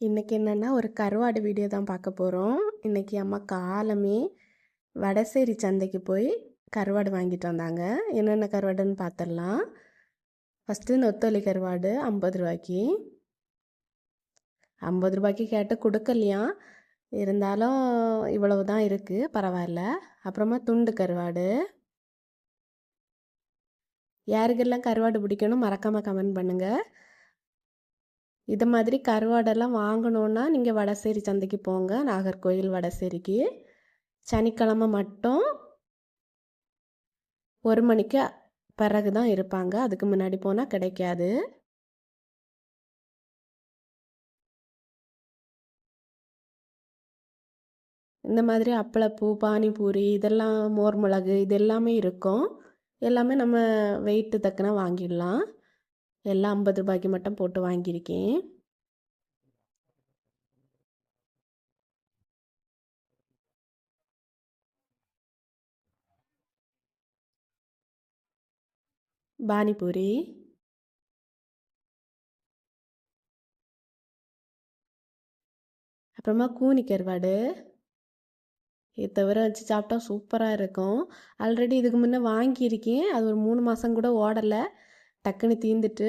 இன்றைக்கி என்னென்னா ஒரு கருவாடு வீடியோ தான் பார்க்க போகிறோம் இன்றைக்கி அம்மா காலமே வடசேரி சந்தைக்கு போய் கருவாடு வாங்கிட்டு வந்தாங்க. என்னென்ன கருவாடுன்னு பார்த்துடலாம் ஃபஸ்ட்டு நொத்தொலி கருவாடு ஐம்பது ரூபாய்க்கு. ஐம்பது ரூபாய்க்கு கேட்டு கொடுக்கலையா? இருந்தாலும் இவ்வளவு தான் இருக்குது பரவாயில்ல. அப்புறமா துண்டு கருவாடு. யாருக்கெல்லாம் கருவாடு பிடிக்கணும் மறக்காமல் கமெண்ட் பண்ணுங்கள் இது மாதிரி கருவாடெல்லாம் வாங்கணுன்னா நீங்கள் வடசேரி சந்தைக்கு போங்க நாகர்கோயில் வடசேரிக்கு. சனிக்கிழமை மட்டும் ஒரு மணிக்கு பிறகு தான் இருப்பாங்க. அதுக்கு முன்னாடி போனால் கிடைக்காது. இந்த மாதிரி அப்பளப்பூ பானிபூரி இதெல்லாம் மோர் மிளகு இது எல்லாமே இருக்கும். எல்லாமே நம்ம வெயிட்டு தக்கன வாங்கிடலாம். எல்லாம் ஐம்பது ரூபாய்க்கு மட்டும் போட்டு வாங்கியிருக்கேன். பானிபூரி. அப்புறமா கூனி கருவாடு. இது தவிர வச்சு சாப்பிட்டா சூப்பராக இருக்கும். ஆல்ரெடி இதுக்கு முன்னே வாங்கியிருக்கேன். அது ஒரு மூணு மாதம் கூட ஓடலை. டக்குன்னு தீந்துட்டு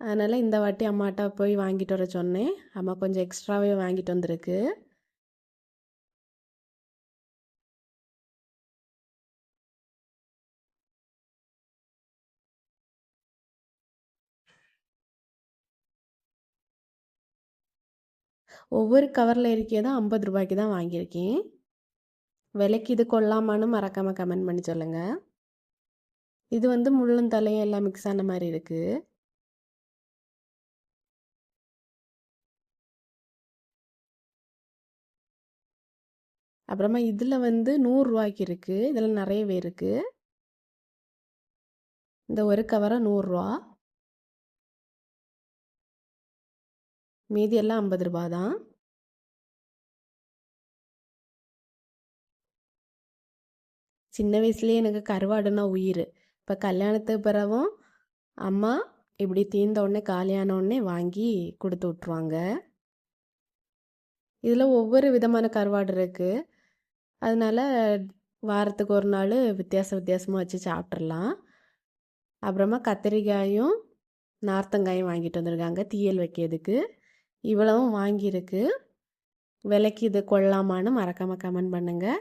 அதனால் இந்த வாட்டி அம்மாட்ட போய் வாங்கிட்டு வர சொன்னேன். அம்மா கொஞ்சம் எக்ஸ்ட்ராவே வாங்கிட்டு வந்திருக்கு. ஒவ்வொரு கவரில் இருக்கிறதும் ஐம்பது ரூபாய்க்கு தான் வாங்கியிருக்கேன். விலைக்கு இது கொள்ளாமான்னு மறக்காமல் கமெண்ட் பண்ணி சொல்லுங்கள் இது வந்து முள்ளும் தலையும் எல்லாம் மிக்ஸ் ஆன மாதிரி இருக்குது அப்புறமா இதில் வந்து நூறுரூவாய்க்கு இருக்குது இதில் நிறையவே இருக்குது இந்த ஒரு கவரை நூறுரூவா மீதி எல்லாம் ஐம்பது ரூபா தான். சின்ன வயசுலேயே எனக்கு கருவாடுனா உயிர். இப்போ கல்யாணத்துக்கு பிறகும் அம்மா இப்படி தீர்ந்த உடனே காலியான உடனே வாங்கி கொடுத்து விட்ருவாங்க இதில் ஒவ்வொரு விதமான கருவாடு இருக்குது அதனால் வாரத்துக்கு ஒரு நாள் வித்தியாச வித்தியாசமாக வச்சு சாப்பிட்றலாம் அப்புறமா கத்திரிக்காயும் நார்த்தங்காயும் வாங்கிட்டு வந்திருக்காங்க. தீயல் வைக்கிறதுக்கு. இவ்வளவும் வாங்கியிருக்கு. விலைக்கு இது கொள்ளாமான்னு மறக்காமல் கமெண்ட் பண்ணுங்கள்